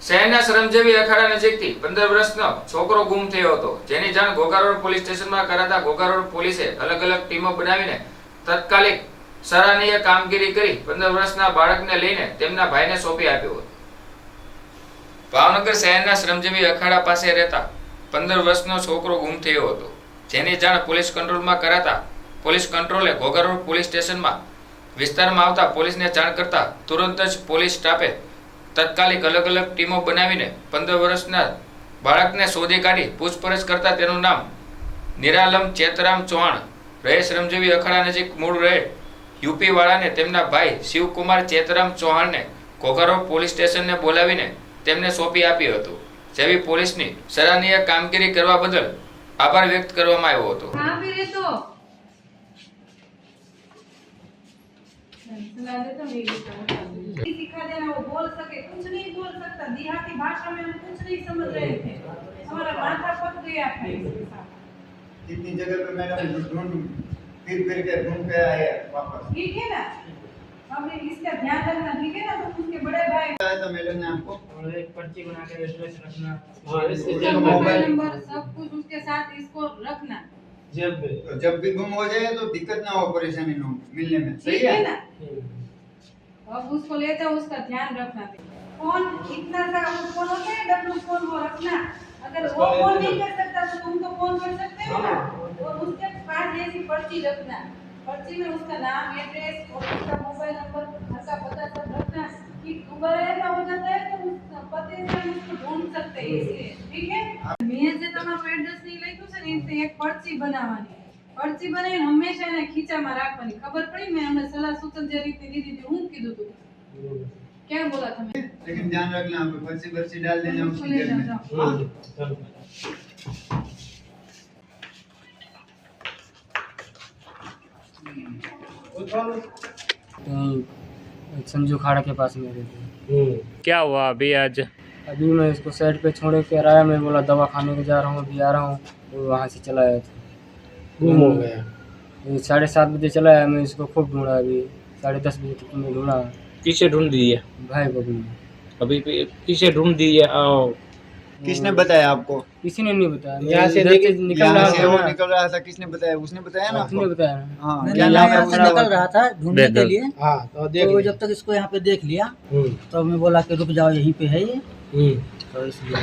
શહેરના સરમજેવી અખાડા નજીકથી પંદર વર્ષનો છોકરો ગુમ થયો હતો. જેની જાણ ઘોઘારોડ પોલીસ સ્ટેશનમાં કરાતા ઘોઘારોડ પોલીસે અલગ અલગ ટીમો બનાવીને તાત્કાલિક સરાહનીય કામગીરી કરી પંદર વર્ષના બાળકને લઈને તેમના ભાઈને સોંપી આપ્યો હતો. ભાવનગર શહેરના શ્રમજીવી અખાડા પાસે રહેતા પંદર વર્ષનો છોકરો ગુમ થયો હતો. જેની જાણ પોલીસ કંટ્રોલમાં કરાતા પોલીસ કંટ્રોલે ઘોઘારોડ પોલીસ સ્ટેશનમાં વિસ્તારમાં આવતા પોલીસને જાણ કરતા તુરંત જ પોલીસ સ્ટાફે તત્કાલિક અલગ અલગ ટીમો બનાવીને પંદર વર્ષના બાળકને શોધી કાઢી પૂછપરછ કરતા તેનું નામ નિરાલમ ચેતરામ ચૌહાણ રહેશ શ્રમજીવી અખાડા નજીક મૂળ રહે યુપીવાળાને તેમના ભાઈ શિવકુમાર ચેતરામ ચૌહાણને ઘોઘરો પોલીસ સ્ટેશનને બોલાવીને તેમને સોંપી આપ્યું હતું જેવી પોલીસની સરાહનીય કામગીરી કરવા બદલ આભાર વ્યક્ત કરવામાં આવ્યો હતો સિખા દેના બોલ बोल सकता देहाती भाषा में हम कुछ नहीं समझ रहे थे। हमारा माथा पक गया था। इसके साथ इतनी जगह पे मैडम ढूंढ फिर फिर के ढूंढ के आए वापस। ठीक है ना? हमने इसका ध्यान रखना ठीक है ना? तो उसके बड़े भाई आया था मैडम ने आपको? और एक पर्ची बना के एड्रेस रखना। हाँ, इसके मोबाइल नंबर सब कुछ उसके साथ इसको रखना। जेब तो जब भी गुम हो जाए तो दिक्कत ना हो परेशानी ना हो मिलने में। सही ठीक है है? ना? अब उसको ले जाओ उसका ध्यान रखना। फोन इतना सा वो फोन होता है डब्लू फोन वो रखना अगर वो उसको फोन ले नहीं लो। कर सकता तो तुम तो फोन कर सकते हो ना हाँ। और उसके पास ऐसी पर्ची रखना पर्ची में उसका नाम एड्रेस और उसका मोबाइल नंबर घर का पता सब रखना कि दोबारा ऐसा हो जाता है तो उस पते से हम उसको ढूंढ सकते हैं इसलिए ठीक है મેં જે તમારું એડ્રેસ નહીં લખ્યું છે ને એ રીતે એક पर्ची બનાવવાની पर्ची બનાવીને હંમેશા એને ખીચામાં રાખવાની ખબર પડી મેં અમને સલાહ સૂચન જે રીતે દીધી હતી હું કીધું હતું क्या बोला था मैं लेकिन ध्यान रखना आप पर्ची पर्ची डाल देना उसको उसकी जेब में। हाँ? संजू खाड़ा के पास में रहते क्या हुआ अभी आज? अभी मैं इसको साइड पे छोड़ के आया मैं बोला दवा खाने के जा रहा हूँ अभी आ रहा हूँ तो वहाँ से चला आया था। गुम हो गया। साढ़े सात बजे चला आया मैं इसको खूब ढूंढा अभी। साढ़े दस बजे तक मैं ढूंढा। किसे ढूंढ दिए भाई को अभी भी किसे ढूंढ दिए आओ। किसने बताया आपको? किसी ने नहीं बताया। यहाँ से निकल रहा से था। वो निकल रहा था किसने बताया? उसने बताया ना उसने बताया। हाँ क्या यहाँ नाम है यहाँ से निकल रहा था ढूँढने के लिए। हाँ तो देख तो जब तक इसको यहाँ पे देख लिया हम्म, तो मैं बोला कि रुक जाओ यहीं पे है ये। हम्म। तो इसलिए